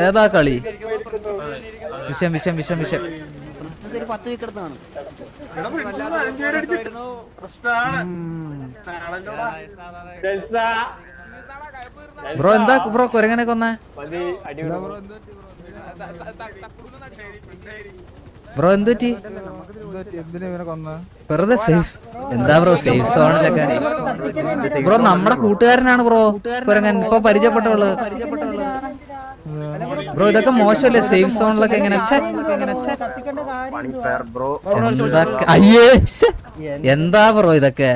ഏതാ കളി വിഷം വിഷം വിഷം വിഷം പത്ത് വിക്കറ്റ് ബ്രോ എന്താ ബ്രോ കൊരങ്ങനെ കൊന്നേ ബ്രോ എന്ത് പറ്റി? വെറുതെ സേഫ് എന്താ ബ്രോ സേഫ് സോണിലൊക്കെ ബ്രോ നമ്മുടെ കൂട്ടുകാരനാണ് ബ്രോ കുരങ്ങൻ ഇപ്പൊ പരിചയപ്പെട്ടുള്ളത് ബ്രോ ഇതൊക്കെ മോശമല്ലേ? സേഫ് സോണിലൊക്കെ എങ്ങനെ അയ്യേ എന്താ ബ്രോ ഇതൊക്കെ?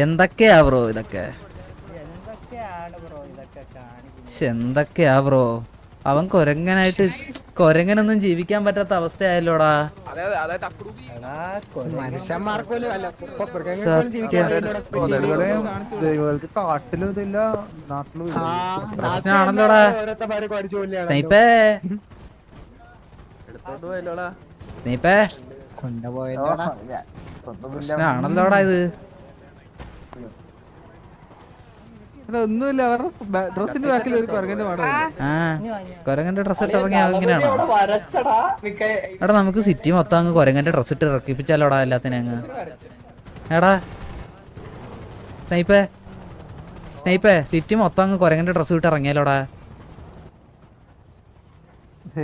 എന്തൊക്കെയാ ബ്രോ ഇതൊക്കെ? എന്തൊക്കെയാ ബ്രോ അവൻ കൊരങ്ങനായിട്ട് കൊരങ്ങനൊന്നും ജീവിക്കാൻ പറ്റാത്ത അവസ്ഥയായല്ലോടാ. കാട്ടിലും ഇതില്ല നാട്ടിലും പ്രശ്നമാണല്ലോടാ പ്രശ്നമാണല്ലോടാ ഇത്. ഒന്നുമില്ല അവരുടെ ഡ്രസ്സിന്റെ ബാക്കിൽ ഒരു കുരങ്ങന്റെ പാടാ ആ കൊരങ്ങന്റെ ഡ്രസ് ഇട്ട് ഇറങ്ങിയ ഇങ്ങനെയാണോ എടാ നമുക്ക് സിറ്റി മൊത്തം അങ്ങ് കൊരങ്ങന്റെ ഡ്രസ് ഇട്ട് ഇറക്കിപ്പിച്ചാലോടാ എല്ലാത്തിനും അങ്ങ്. എടാ സ്നേഹിപ്പേ സ്നേഹിപ്പേ സിറ്റി മൊത്തം അങ്ങ് കൊരങ്ങന്റെ ഡ്രസ് ഇട്ട് ഇറങ്ങിയാലോടാ.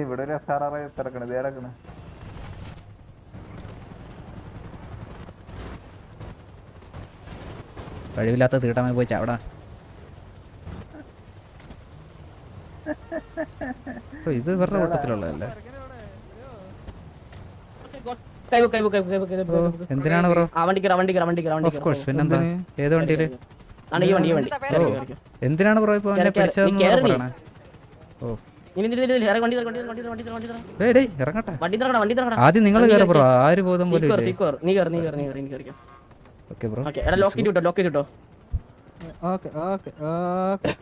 ഇവിടെ ഒരു എസ് ആർ ആർ തിരക്കണത് ഇതേ കിടക്കണ കഴിവില്ലാത്ത തീട്ടമായി പോയി ചാവടാ. ഇത് ഇവരുടെ കൂട്ടത്തിലുള്ളതല്ലേ? എന്തിനാണ് ബ്രോ? ഓഫ് കോഴ്സ് പിന്നെന്താ? ഏത് വണ്ടിയിൽ? എന്തിനാണ് ബ്രോ ഇപ്പൊ എന്നെ പിടിച്ചതെന്ന് പറയണേ? ഓ. ആദ്യം നിങ്ങൾ കയറി ബ്രോ ആര് ബോധം പോലും okay bro. Okay okay okay.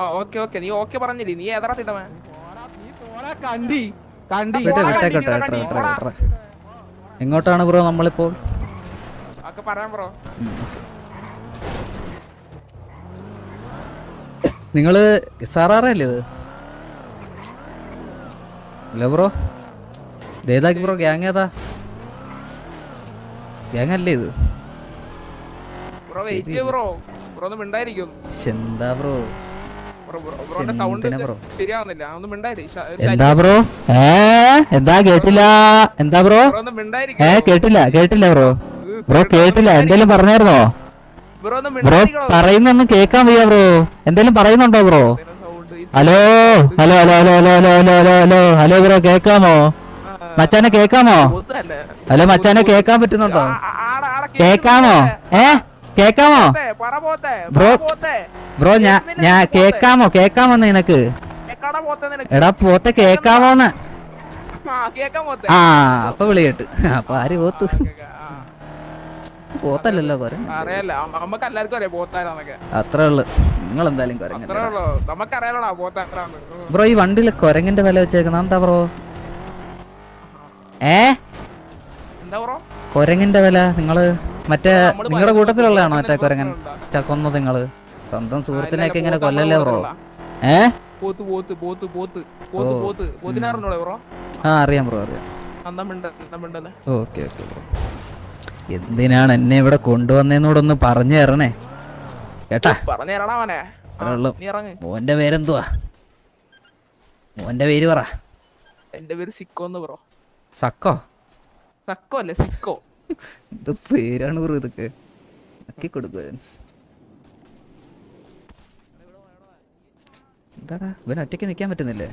ആ ഓക്കെ ഓക്കെ. നീ ഓക്കെ പറഞ്ഞില്ലേ? നീ ഏതാ തിട്ടമേ കണ്ടി കണ്ടി. എങ്ങോട്ടാണ് ബ്രോ നമ്മളിപ്പോൾ? ഒക്കെ പറയാൻ ബ്രോ. നിങ്ങൾ സാറാറല്ലേ ഇത്? അല്ല ബ്രോ? ഇതേതാക്കി ബ്രോ? ഗ്യാങ് ഏതാ? ഗ്യാങ് അല്ലേ ഇത്? Bro wait bro. ബ്രോ ഒന്ന് മിണ്ടായിരിക്കും. ശ്ശെ, എന്താ ബ്രോ? എന്താ ബ്രോ ഏ എന്താ കേട്ടില്ല? എന്താ ബ്രോ ഏ കേട്ടില്ല കേട്ടില്ല ബ്രോ ബ്രോ കേട്ടില്ല എന്തേലും പറഞ്ഞായിരുന്നോ? ബ്രോ പറയുന്നൊന്നും കേക്കാൻ വയ്യ ബ്രോ എന്തേലും പറയുന്നുണ്ടോ bro hello hello hello hello hello hello hello hello hello hello bro കേക്കാമോ മച്ചാനെ കേക്കാമോ ഹലോ മച്ചാനെ കേക്കാൻ പറ്റുന്നുണ്ടോ? കേക്കാമോ ഏ? കേക്കാമോ? ബ്രോ ബ്രോ ഞാ ഞാ കേക്കാമോ? കേക്കാമോ നിനക്ക്? എടാ പോത്ത കേക്കാമോന്ന്. ആ അപ്പൊ വിളിയട്ട് അപ്പൊ ആര് പോത്ത്? പോത്തല്ലല്ലോ അത്രേ ഉള്ളു. നിങ്ങൾ എന്തായാലും ബ്രോ ഈ വണ്ടിയിൽ കൊരങ്ങിന്റെ വില വെച്ചേക്കുന്ന. എന്താ ബ്രോ? ഏ? കൊരങ്ങിന്റെ വില നിങ്ങൾ? മറ്റേ നിങ്ങളുടെ കൂട്ടത്തിലുള്ളതാണോ മറ്റേ കൊരങ്ങൻ? കൊന്നത് നിങ്ങൾ. സ്വന്തം സുഹൃത്തിനൊക്കെ ഇങ്ങനെ കൊല്ലല്ലേ ബ്രോ? ഏ? ആ അറിയാം ബ്രോ അറിയാം. Okay okay bro. എന്തിനാണ് എന്നെ ഇവിടെ കൊണ്ടുവന്നൂടെ ഒന്ന് പറഞ്ഞു തരണേ കേട്ടാ മോന്റെ പേരെന്തുവാ? മോന്റെ പേര് പറ. എന്റെ പേര് സിക്കോ ബ്രോ. സക്കോ? സക്കോ അല്ലേ സിക്കോ? ഇത് പേരാണ് ബ്രോ ഇതൊക്കെ. ആക്കി കൊടുക്കുക എന്താടാ? ഇവൻ ഒറ്റയ്ക്ക് നിൽക്കാൻ പറ്റുന്നില്ലേ?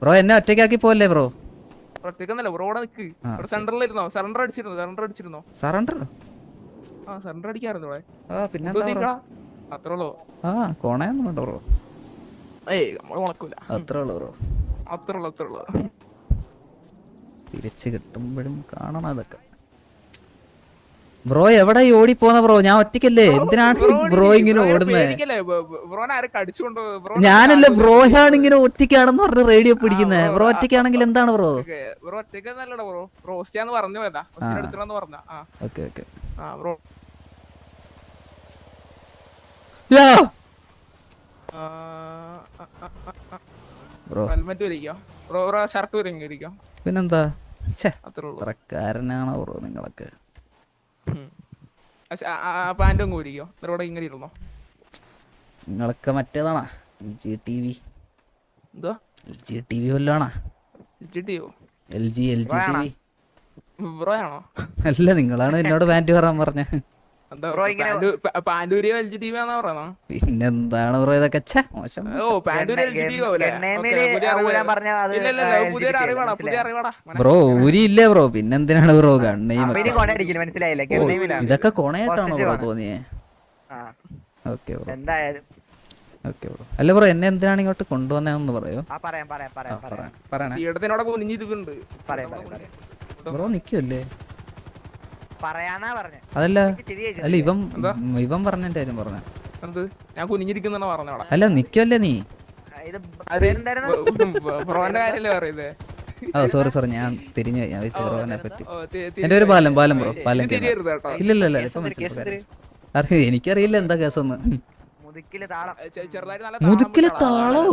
ബ്രോ എന്നെ ഒറ്റയ്ക്കാക്കി പോവല്ലേ ബ്രോ? ഇവിടെ സെന്ററിലിരുന്നോ സറണ്ടർ അടിച്ചിരുന്നോ സറണ്ടർ അടിച്ചിരുന്നോ. സറണ്ടർ ആ സറണ്ടർ അടിക്കാറുണ്ട് ഇവിടെ. ആ അത്രേ ഉള്ളൂ. ആ കോണയൊന്നും വേണ്ട ബ്രോ. ഏയ് നമ്മൾ ഉണക്കൂല. അത്രേ ഉള്ളു ബ്രോ. അത്രേ ഉള്ളൂ അത്രേ ഉള്ളൂ. തിരിച്ച് കിട്ടുമ്പോഴും കാണണം അതൊക്കെ. ബ്രോ എവിടെ ഓടി ഓടിപ്പോന്ന ബ്രോ ഞാൻ ഒറ്റയ്ക്കല്ലേ? എന്തിനാണ് ബ്രോ ഇങ്ങനെ ഓടുന്നത് കടിച്ചുകൊണ്ട് ബ്രോ ഞാനല്ല ബ്രോയാണ് ഇങ്ങനെ ഒറ്റയ്ക്കാണെന്ന് പറഞ്ഞ് റേഡിയോ പിടിക്കുന്നത് ബ്രോ ഒറ്റയ്ക്കാണെങ്കിൽ എന്താണ് ബ്രോ ബ്രോ ബ്രോ റോസ്റ്റിയാന്ന് പറഞ്ഞു okay okay. Bro. Bro. Helmet വലിക്കോ bro bro shirt പിന്നെന്താ? അത്രേ ബ്രോ നിങ്ങളൊക്കെ? പാന്റും കൂരിക്കോ ഇവിടെ ഇങ്ങനെ ഇരുന്നോ? നിങ്ങളൊക്കെ മറ്റേതാണാ? എൽ ജി ടി വി എന്തോ? L G T V വല്ലോണാ? L G L G T V bro ആണോ അല്ല നിങ്ങളാണ് എന്നോട് പാന്റ് പറയാൻ പറഞ്ഞ. എൽ ജി ടി പറയണോ? പിന്നെന്താണ് ബ്രോ ഇതൊക്കെ? മോശം ഓ പാൻഡൂരി എൽ ജി ടി പറഞ്ഞാ അത് ഇല്ല ഇല്ല LGT പുതിയൊരു അല്ല, അറിവാടാ പുതിയ അറിവാടാ ബ്രോ ബ്രോ? പിന്നെന്തിനാണ് ബ്രോ ഗണ്ണയും ഓ, ഇതൊക്കെ കൊണയായിട്ടാണോ ബ്രോ തോന്നിയേ? Okay bro. എന്തായാലും. Okay bro. അല്ല ബ്രോ എന്നെ എന്തിനാണ് ഇങ്ങോട്ട് കൊണ്ടുവന്നതെന്ന് പറയോ. ആ പറയാം പറയാം ആ, പറയാം. പറയാം പറ- പറയണേ ബ്രോ പറഞ്ഞ അതല്ല. അല്ല ഇവൻ ഇവൻ കാര്യം പറഞ്ഞ. എന്ത്? ഞാൻ കുനിഞ്ഞിരിക്കുന്ന പറഞ്ഞോടാ അല്ല നിക്കല്ലേ നീ? ബ്രോന്റെ കാര്യല്ലേ പറയുന്നത് ഓ സോറി സോറി ഞാൻ തിരിഞ്ഞു. ഞാൻ ബ്രോനെ പറ്റി. എന്റെ ഒരു പാലം പാലം ബ്രോ പാലം ഇല്ലല്ല ഇല്ല ഇല്ല എനിക്കറിയില്ല എന്താ കേസൊന്ന്. മുതുക്കിൽ താളം.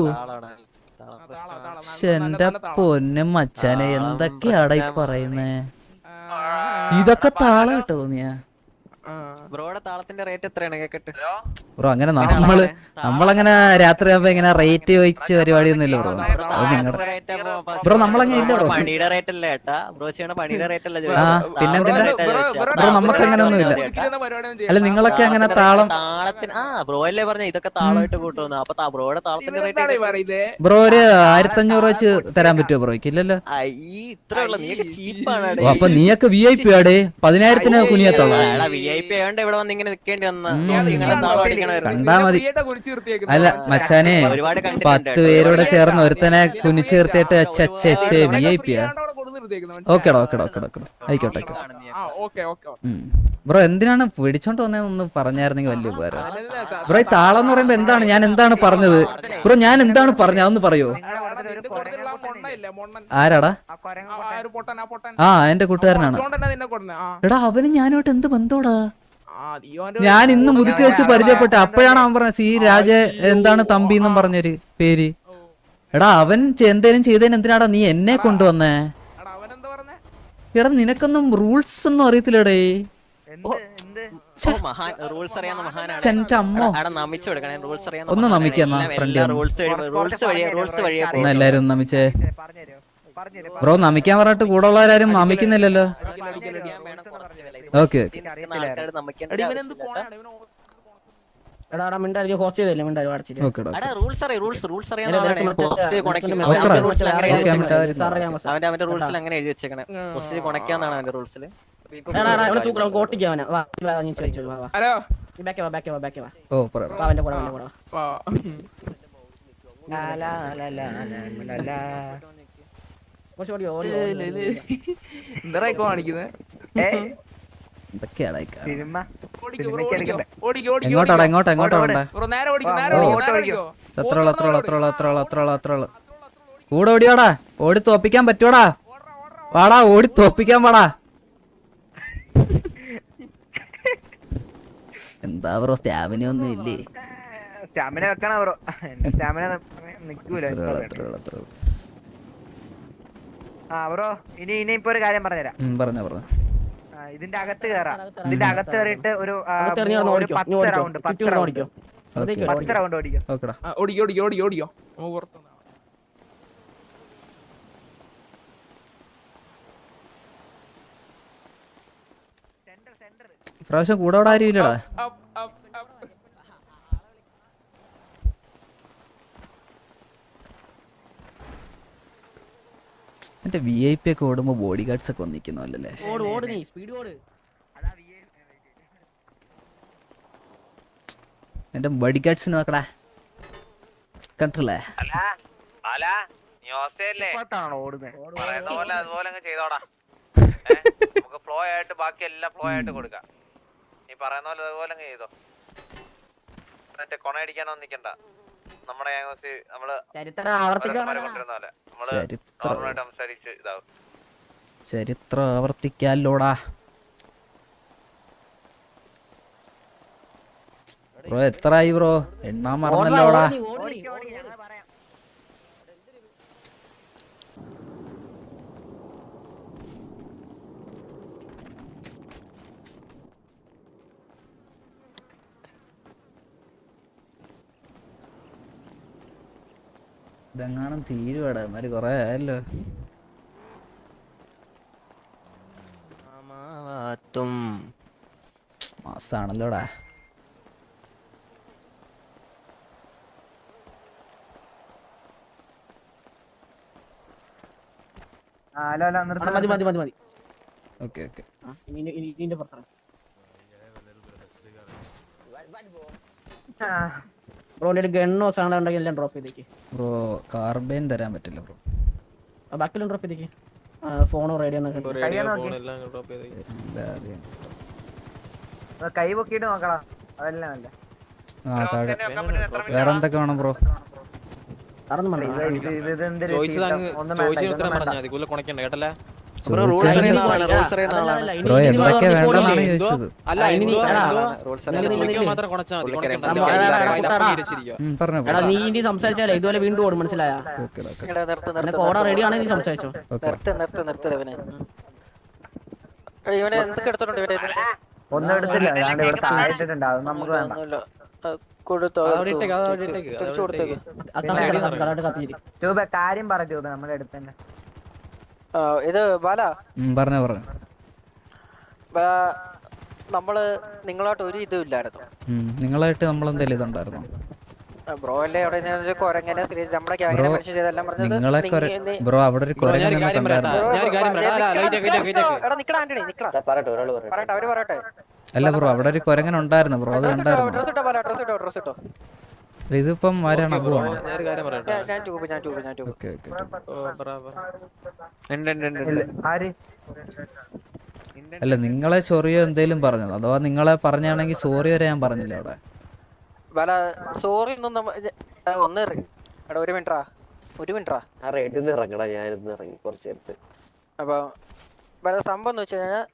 എന്റെ പൊന്നും മച്ചാനെ എന്തൊക്കെയാടാ ഈ പറയുന്നേ? ഇതൊക്കെ താളം കേട്ടോ തോന്നിയാ. ബ്രോയുടെ താളത്തിന്റെ റേറ്റ് എത്രയാണ്? കേക്കട്ടെ. ബ്രോ അങ്ങനെ നമ്മൾ നമ്മളങ്ങനെ രാത്രി ആകുമ്പോ ഇങ്ങനെ റേറ്റ് ചോദിച്ച പരിപാടി ഇല്ല ബ്രോ. അത് നിങ്ങളുടെ ബ്രോ നമ്മളങ്ങനെ ഇല്ല ബ്രോ. പണിയുടെ റേറ്റ് അല്ല ഏട്ടാ? ബ്രോ ചെയ്യണ പണിയുടെ റേറ്റ് അല്ല പിന്നെന്തിനാ? ബ്രോ- നമുക്ക് അങ്ങനെയൊന്നും ഇല്ല. അല്ല നിങ്ങളൊക്കെ അങ്ങനെ താളം താളത്തിന് ആ ബ്രോ അല്ലേ പറഞ്ഞ? ഇതൊക്കെ താളമായിട്ട് കൂട്ടുന്നു അപ്പൊ ബ്രോയുടെ താളത്തിന്റെ റേറ്റ് ബ്രോ ഒരു ആയിരത്തഞ്ഞൂറ് വെച്ച് തരാൻ പറ്റുമോ ബ്രോയ്ക്ക് ഇല്ലല്ലോ. ഈ ഇത്ര ഉള്ള. നീ ചീപ്പാണ് അപ്പൊ നീയൊക്കെ വി ഐ പി ആടേ. പതിനായിരത്തിന് കുനിയത്തുള്ള വി ഐ പി ആയതുകൊണ്ട് ഇവിടെ വന്ന് ഇങ്ങനെ നിക്കേണ്ടി കണ്ടാ മതി. അല്ല മച്ചാനെ ഒരുപാട് കണ്ടിട്ടുണ്ട് പത്ത് പേരോടെ ചേർന്ന് ഒരുത്തനെ കുനിച്ചു നിർത്തിയിട്ട് അച്ഛേ വി ഐ പി ആ. ഓക്കേടാ ഓക്കേടാ ഓക്കേടാ ഓക്കേടാ. ആയിക്കോട്ടെ ആയിക്കോട്ടെ. ആ ഓക്കെ ഓക്കെ ബ്രോ എന്തിനാണ് പിടിച്ചോണ്ട് വന്നതെന്ന് പറഞ്ഞായിരുന്നെങ്കിൽ വലിയ ഉപകാരം. ബ്രോ ഈ താളം എന്ന് പറയുമ്പോ എന്താണ്? ഞാൻ എന്താണ് പറഞ്ഞത്? ബ്രോ ഞാൻ എന്താണ് പറഞ്ഞത്? അതൊന്ന് പറയോ? ആരാടാ? ആ കൊരങ്ങ ആ പൊട്ടൻ. ആ എന്റെ കൂട്ടുകാരനാണ്. എടാ അവന് ഞാനോട്ട് എന്ത് ബന്ധോടാ? ആ ഞാൻ ഇന്ന് മുതുക്കി വെച്ച് പരിചയപ്പെട്ടു അപ്പോഴാണ് അവൻ പറഞ്ഞത് സി രാജ എന്താണ് തമ്പി എന്നും പറഞ്ഞൊരു പേര്. എടാ അവൻ എന്തേലും ചെയ്തതിന് എന്തിനാടാ നീ എന്നെ കൊണ്ടുവന്നേ? എടാ നിനക്കൊന്നും റൂൾസ് ഒന്നും അറിയത്തില്ലടേ ഒന്ന്. നമിക്ക് ഒന്ന്. എല്ലാരും നമിച്ചേ. ബ്രോ നമിക്കാൻ പറഞ്ഞിട്ട് കൂടെ ഉള്ളവരാരും നമിക്കുന്നില്ലല്ലോ? ഓക്കെ ഓക്കെ ആൾക്കാർ നമിക്കേണ്ട എടി ഇവനെന്ത് ആവശ്യമില്ല. കോണാണ് ഇവന് എടാ എടാ മിണ്ടായി ഹോസ്റ്റ് ചെയ്തല്ലേ മിണ്ടായി അടച്ചിട്ട്. ഓക്കെടാ എടാ റൂൾസ് അറിയാം റൂൾസ് റൂൾസ് അറിയാവുന്നതാണ് പോസ്റ്റ് കൊണയ്ക്കും അവന്റെ റൂൾസിൽ അങ്ങനെ എഴുതി വെച്ചേക്കണേ. അവന്റെ അവന്റെ റൂൾസിൽ അങ്ങനെ എഴുതി വെച്ചേക്കണേ. പോസ്റ്റ് കൊണയ്ക്കാന്നാണ് അവന്റെ റൂൾസിൽ എടാ എടാ ഇവിടെ തൂക്കണം കോട്ടിക്ക് അവനെ. വാ വാ നീ ചോദിച്ചോ വാ വാ. ഹലോ? ബാക്കി വാ ബാക്കി വാ ബാക്കി വാ. ഓ പറ വാ അവന്റെ കൂടെ അവന്റെ കൂടെ വാ. ലാ, ലാ, ലാ, ലാ, ലാ, ലാ. കുറച്ച് ഓടി ഓടി ഓടി, ഓടി, ഓടി. എന്താ കാണിക്കുന്നത് എങ്ങോട്ടാടാ എങ്ങോട്ടാ എങ്ങോട്ടാ വേണ്ടേ എത്ര എത്ര എത്ര എത്ര എത്ര എത്ര കൂടെ ഓടിയോടാ. ഓടി തോപ്പിക്കാൻ പറ്റോടാ വാടാ ഓടി തോപ്പിക്കാൻ പാടാ എന്താ ബ്രോ സ്റ്റാമിന ഒന്നും ഇല്ലേ? സ്റ്റാമിന വെക്കണ ബ്രോ? സ്റ്റാമിന നിക്കൂല. ആ ബ്രോ ഇനി ഇനി ഇപ്പൊ ഒരു കാര്യം പറഞ്ഞുതരാം. പറഞ്ഞ പറഞ്ഞു. ഇതിന്റെ അകത്ത് കയറാം ഇതിന്റെ അകത്ത് കയറിയിട്ട് ഒരു പത്ത് റൗണ്ട് പത്ത് റൗണ്ട്. പത്ത് റൗണ്ട് ഓടിക്കും. ഓടിക്കോ ഓടിക്കോ ഓടിക്കോ ഓടിക്കോ. നമുക്ക് പുറത്തുനിന്ന് ഇപ്രാവശ്യം കൂടെ അവിടെ ആരും ഇല്ലടാ അപ്പ്, അപ്പ്, അപ്പ്. മറ്റേ വി ഐ പി ഒക്കെ ഓടുമ്പോ ബോഡി ഗാർഡ്സ് ഒക്കെ ഒന്നിക്കുന്നല്ലേ ഓട് ഓട് നീ സ്പീഡ് ഓട്. എന്റെ ബോഡി ഗാർഡ്സ് നോക്കടാ. കണ്ടില്ലേ ഇപ്പോഴത്താണോ ഓടുന്നത് പറയുന്ന പോലെ അതുപോലെ ചെയ്തോടാ. നമുക്ക് ഫ്ലോ ആയിട്ട് ബാക്കി എല്ലാം ഫ്ലോ ആയിട്ട് കൊടുക്കാം. നീ പറയുന്ന പോലെ അതുപോലെ ചെയ്തോ. നിക്കണ്ട നമ്മുടെ ഗ്യാങ്സ് നമ്മൾ ചരിത്രം ആവർത്തിക്കാല്ലോടാ ബ്രോ എത്ര ആയി ചരിത്രം. നോർമലായിട്ട് സംസാരിച്ച് ഇതാവും. ചരിത്രം ആവർത്തിക്കാലോടാ ബ്രോ എത്രയായി ബ്രോ? എണ്ണാൻ മറന്നല്ലോടാ. ഇതെങ്ങാനും തീരുവാടാ. അവന്മാര് കൊറേ ആയല്ലോ. മാമാവാത്തും. മാസാണല്ലോടാ. മതി മതി മതി മതി. Okay okay. ആ, ഇനി ഇനി- ഇനി ഇതിന്റെ പുറത്താണ്. ബ്രോ ഒരു ഗണ്ണോ സാധനം ഉണ്ടെങ്കിൽ എല്ലാം ഡ്രോപ്പ് ചെയ്തേക്ക്. ബ്രോ കാർബൈൻ തരാൻ പറ്റില്ല ബ്രോ ബാക്കിലും ഡ്രോപ്പ് ചെയ്തേക്ക്. ഫോണോ റേഡിയോ കൈ പൊക്കിട്ട് നോക്കടാ. അതെല്ലാം അല്ല വേറെ എന്തൊക്കെ വേണം ബ്രോ കാരണം ഇത് ഇത് ഇത് എന്തൊരു ചീത്ത- ഒന്നും വേണ്ട, ഇതൊന്നും വേണ്ട. ബ്രോ എന്തൊക്കെ വേണ്ടെന്നാണ് ചോദിച്ചത്? നീ ഇനി സംസാരിച്ചാലേ ഇതുപോലെ വീണ്ടും ഓടും മനസ്സിലായ? ഓടാൻ റെഡി ആണെങ്കിൽ സംസാരിച്ചോ. ഇവനെ. എന്തൊക്കെ എടുത്തോണ്ട് ഇവനെ ഒന്നും എടുത്തില്ല. ഞാൻ ഇവിടെ അത് നമുക്ക് വേണ്ട. കാര്യം പറ ട്യൂബ് നമ്മുടെ അടുത്ത് തന്നെ. ഇത് ബാല? പറഞ്ഞോ പറഞ്ഞോ. നമ്മൾ നിങ്ങളായിട്ട് ഒരു ഇതും ഇല്ലായിരുന്നു. നിങ്ങളായിട്ട് നമ്മൾ എന്തെങ്കിലും ബ്രോ അല്ലേ അവിടെ കൊരങ്ങനെ കുരങ്ങനെ നമ്മുടെ ബ്രോ, ചെയ്തെല്ലാം പറഞ്ഞത്? ബ്രോ അവിടെ ഒരു ബ്രോ, ബ്രോ, പറയട്ടെ? അല്ല ബ്രോ അവിടെ ഒരു കൊരങ്ങനെ ഉണ്ടായിരുന്നു ബ്രോ അത് ഉണ്ടായിരുന്നു ഇതിപ്പം. ആര്? അല്ല നിങ്ങളെ സോറിയോ എന്തേലും പറഞ്ഞത്? അഥവാ നിങ്ങളെ പറഞ്ഞാണെങ്കിൽ സോറി വരെ ഞാൻ പറഞ്ഞില്ല അവിടെ. സോറി ഒന്നും ഒരു മിനിറ്റാ ഒരു മിനിറ്റാ ആ റേറ്റിൽ നിന്ന് ഇറങ്ങടാ ഞാൻ ഇറങ്ങി കുറച്ച് നേരത്ത്. അപ്പൊ വേറെ സംഭവം എന്ന് വെച്ച് കഴിഞ്ഞാൽ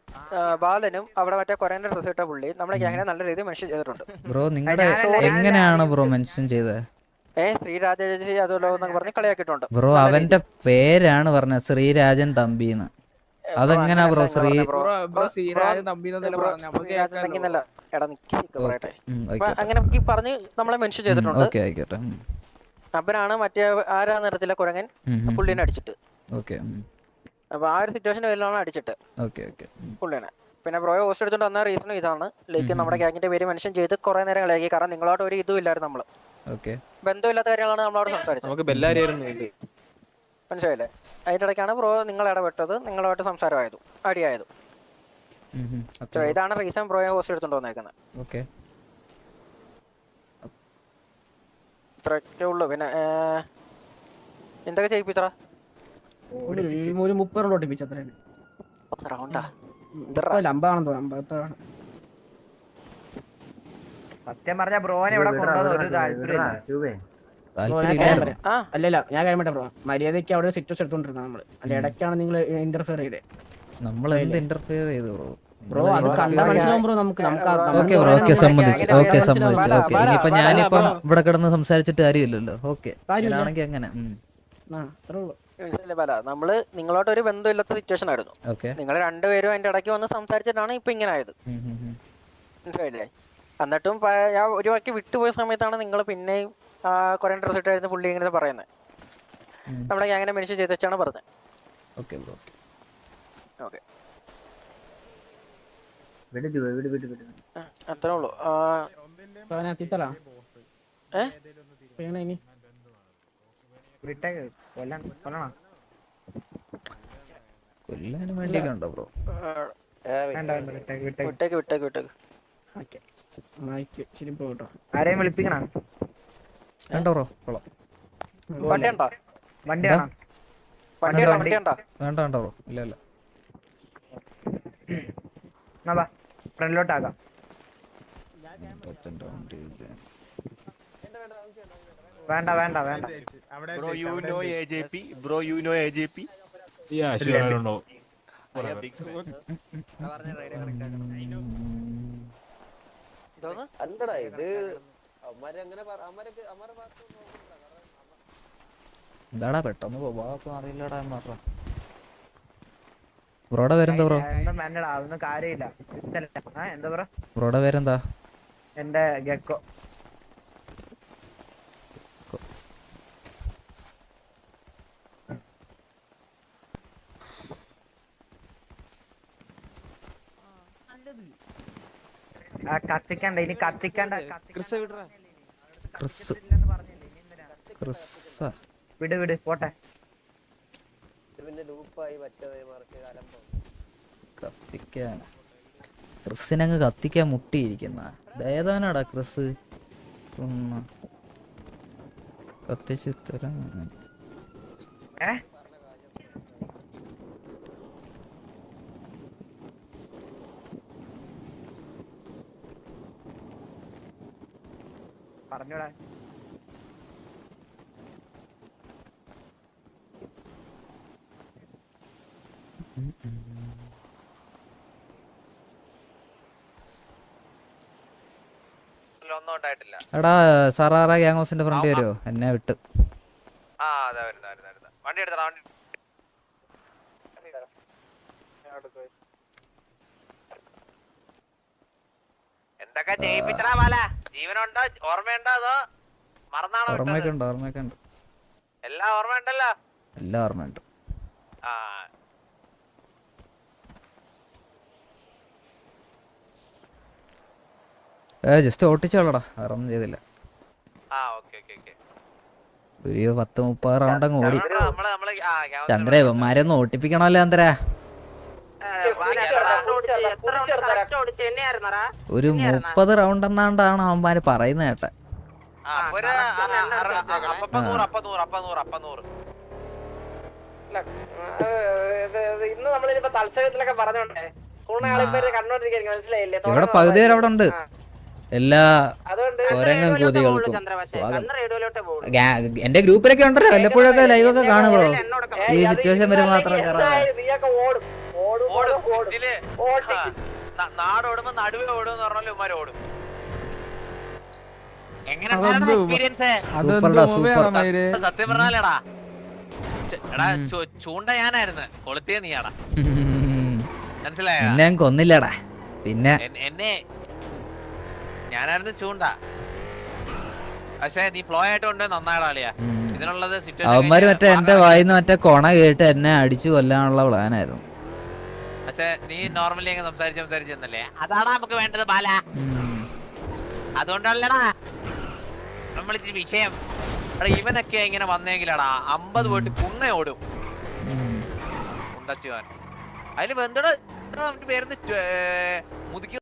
ബാലനും അവിടെ മറ്റേ കൊറേന്റെ ഡ്രസ് ഇട്ട പുള്ളി നമ്മളെ ഗ്യാങ്ങിനെ നല്ല രീതിയിൽ മെൻഷൻ ചെയ്തിട്ടുണ്ട്. ബ്രോ നിങ്ങളുടെ എങ്ങനെയാണ് ബ്രോ മെൻഷൻ ചെയ്തത് ഏ ശ്രീരാജേജി അതുപോലെ എന്നൊക്കെ പറഞ്ഞ് കളിയാക്കിയിട്ടുണ്ട്. ബ്രോ അവന്റെ പേരാണ് പറഞ്ഞത് ശ്രീരാജൻ തമ്പിന്ന്. അതെങ്ങനാ ബ്രോ ശ്രീ അങ്ങനെ ഈ പറഞ്ഞ് നമ്മളെ മെൻഷൻ ചെയ്തിട്ടുണ്ട്. ഓക്കേ ആയിക്കോട്ടെ ഉം, അവനാണ് മറ്റേ ആരാ നിറത്തിലെ കുരങ്ങൻ? പുള്ളിനെ അടിച്ചിട്ട്. ഓക്കെ അപ്പൊ ആ ഒരു സിറ്റുവേഷൻ പേരിലാണ് അടിച്ചിട്ട്. പുള്ളിയാണ് പിന്നെ ബ്രോയെ ഹോസ്റ്റ് എടുത്തോണ്ട് വന്ന റീസൺ ഇതാണ്. ലൈക്ക് നമ്മുടെ ഗ്യാങ്ങിന്റെ പേര് മെൻഷൻ ചെയ്ത് കുറെ നേരം കളിയാക്കി. കാരണം നിങ്ങളോട് ഒരു ഇതും ഇല്ലായിരുന്നു നമ്മൾ. ഓക്കെ. ബന്ധമില്ലാത്ത കാര്യങ്ങളാണ് നമ്മളവിടെ സംസാരിച്ചത്. മനസ്സിലായില്ലേ? അതിന്റെ ഇടയ്ക്കാണ് ബ്രോ നിങ്ങൾ ഇടപെട്ടത്. നിങ്ങളുമായിട്ട് സംസാരമായതും അടിയായതും. ഇതാണ് റീസൺ ബ്രോയെ ഹോസ്റ്റ് എടുത്തോണ്ട് വന്നേക്കുന്നത് ഓക്കെ. ഇത്രയൊക്കെ ഉള്ളു. പിന്നെ എന്തൊക്കെ ചെയ്യിപ്പിച്ചറ ഒരു മുപ്പത് റൗണ്ട് ഒട്ടിപ്പിച്ച അമ്പതാണെന്ന് അമ്പത്താണ് സത്യം പറഞ്ഞ ബ്രോനെ ഇവിടെ കൊണ്ടുവന്ന അല്ലല്ല ഞാൻ കഴിയട്ടെ ബ്രോ മര്യാദയ്ക്ക് അവിടെ സിറ്റുവേഷൻ എടുത്തോണ്ടിരുന്ന നമ്മൾ. അതിന്റെ ഇടയ്ക്കാണ് നിങ്ങൾ ഇന്റർഫിയർ ചെയ്തേ. നമ്മൾ എന്ത് ഇന്റർഫിയർ ചെയ്തു ബ്രോ? ബ്രോ അത് കണ്ടാ മനസ്സിലാവും ബ്രോ നമുക്ക്. ഓക്കെ ബ്രോ ഓക്കെ സമ്മതിച്ചു ഓക്കെ. ഓക്കെ. ഞാനിപ്പം ഇവിടെ കിടന്ന് സംസാരിച്ചിട്ട് കാര്യമില്ലല്ലോ. ഓക്കെ. ആണെങ്കിൽ അങ്ങനെ മനസ്സിലായില്ലേ? നമ്മൾ നിങ്ങളോട്ട് ഒരു ബന്ധമില്ലാത്ത സിറ്റുവേഷൻ ആയിരുന്നു. നിങ്ങൾ രണ്ടുപേരും അതിന്റെ ഇടയ്ക്ക് വന്ന് സംസാരിച്ചിട്ടാണ് ഇപ്പൊ ഇങ്ങനെ ആയത്. മനസ്സിലായില്ലേ? എന്നിട്ടും ഞാൻ ഒരു വാക്കി വിട്ടുപോയ സമയത്താണ് നിങ്ങൾ പിന്നെയും കുറെ ഡ്രസ് ഇട്ടായിരുന്നു പുള്ളി ഇങ്ങനെ പറയുന്നത് നമ്മുടെ അങ്ങനെ മെൻഷൻ ചെയ്ത് വെച്ചാണ് പറഞ്ഞത് ഓക്കെ ഓക്കെ. അത്രേ ഉള്ളൂ. ആ, അപ്പൊ അവനെ എത്തിത്തരാം. ഏ? ചെയ്യണേ ഇനി വിട്ടേക്ക് കൊല്ലം കൊല്ലണം വേണ്ടിയൊക്കെ ഉണ്ടോ ബ്രോ? വിട്ടേക്ക് വിട്ടേക്ക്. വിട്ടേക്ക് ആരെയും വിളിപ്പിക്കണം? വേണ്ട ബ്രോ. കൊള്ളാം. വണ്ടി ഉണ്ടോ? വണ്ടി ബ്രോ. ഇല്ല ഇല്ല? വണ്ടി. വേണ്ട വേണ്ട. Bro you know A J P bro you know A J P. എന്തോന്ന് അല്ലടാ ഇത് എന്താടാ പെട്ടെന്ന് പോവാത്ത അറിയില്ലടാ എന്ന് പറഞ്ഞ. ബ്രോയുടെ പേരെന്താ ബ്രോ? അതൊന്നും കാര്യമില്ല. എന്താ ബ്രോ? ബ്രോടെ പേരെന്താ? എന്റെ ഗക്കോ. കത്തിക്കണ്ട. ഇനി കത്തിക്കണ്ട. Chris Chris. വിട് വിട്. പോട്ടെ. കത്തിക്കാൻ. ക്രിസ്സിനങ്ങ് കത്തിക്കാൻ മുട്ടിയിരിക്കുന്ന. ഏതാനാടാ ക്രിസ്? കത്തിച്ചു കത്തിച്ച് തരാം ഏ? പറഞ്ഞോടാ. എടാ സറാറ ഗ്യാങ് ഹൗസിന്റെ ഫ്രണ്ട് വരുമോ എന്നെ വിട്ട്. ആ അതാ വരുന്ന വരുന്ന വരുന്ന വണ്ടി എടുത്തടാ വണ്ടി എന്തൊക്കെ ചെയ്യിപ്പിച്ചടാ പാല ജീവനുണ്ടോ? ഓർമ്മയുണ്ടോ അതോ മറന്നാണോ ഓർമ്മയൊക്കെ? ഉണ്ട് ഓർമ്മയൊക്കെ ഉണ്ട്. എല്ലാം ഓർമ്മയുണ്ടല്ലോ എല്ലാം ഓർമ്മയുണ്ട് ആ. ജസ്റ്റ് ഓട്ടിച്ചോളടാ വേറൊന്നും ചെയ്തില്ല. ഒരു പത്ത് മുപ്പത് റൗണ്ട് അങ്ങ് ഓടി. ചന്ദ്ര ഇവന്മാരെ ഒന്ന് ഓട്ടിപ്പിക്കണമല്ലോ ചന്ദ്ര. ഒരു മുപ്പത് റൗണ്ട് എന്നാണ്ടാണ് അവന്മാര് പറയുന്നത് കേട്ടെ. ഇന്ന് നമ്മളിപ്പോ തത്സരത്തിലൊക്കെ പറഞ്ഞോണ്ടേ? ഇവിടെ പകുതി പേര് അവിടെ ഉണ്ട്. എല്ലാ ഒരംഗം കൂതികൾക്കും എന്റെ ഗ്രൂപ്പിലൊക്കെ ഉണ്ടല്ലോ. വല്ലപ്പോഴൊക്കെ ലൈവൊക്കെ ഒക്കെ കാണും ബ്രോ ഈ സിറ്റുവേഷൻ വരെ മാത്രം കയറാതെ നീയൊക്കെ ഓടും ഓടും ഓടും ഓടും ഇതിൽ. നാട് ഓടുമ്പോ നടുവേ ഓടും എന്ന് പറഞ്ഞാലും ഇവന്മാര് ഓടും. എങ്ങനെ എക്സ്പീരിയൻസ്. സത്യം പറഞ്ഞാലേടാ. എടാ ചൂണ്ട ഞാനായിരുന്നു. കൊളുത്തിയ നീയാടാ. മനസ്സിലായോ? എന്നെ കൊന്നില്ലടാ. പിന്നെ എന്നെ ഞാനായിരുന്നു ചൂണ്ട. പക്ഷെ നീ ഫ്ലോ ആയിട്ട് കൊണ്ട് നന്നായിടാ അളിയാ. ഇതിനുള്ളത് അവന്മാര് മറ്റേ എന്റെ വായിന്ന് മറ്റേ കൊണ കേട്ട് എന്നെ അടിച്ചു കൊല്ലാനുള്ള പ്ലാനായിരുന്നു പക്ഷെ നീ നോർമലി അങ്ങ് സംസാരിച്ച് സംസാരിച്ചെന്നല്ലേ അതാണ് നമുക്ക് വേണ്ടത് ബാല. അതുകൊണ്ടല്ലടാ നമ്മളിച്ചിരി വിഷയം. എടാ ഇവനൊക്കെ ഇങ്ങനെ വന്നെങ്കിലടാ അമ്പത് പോയിട്ട് കുണ്ണ ഓടും. ഉണ്ടച്ചുവാൻ അതിൽ വെന്തട പേരുന്ന് മുതുക്കി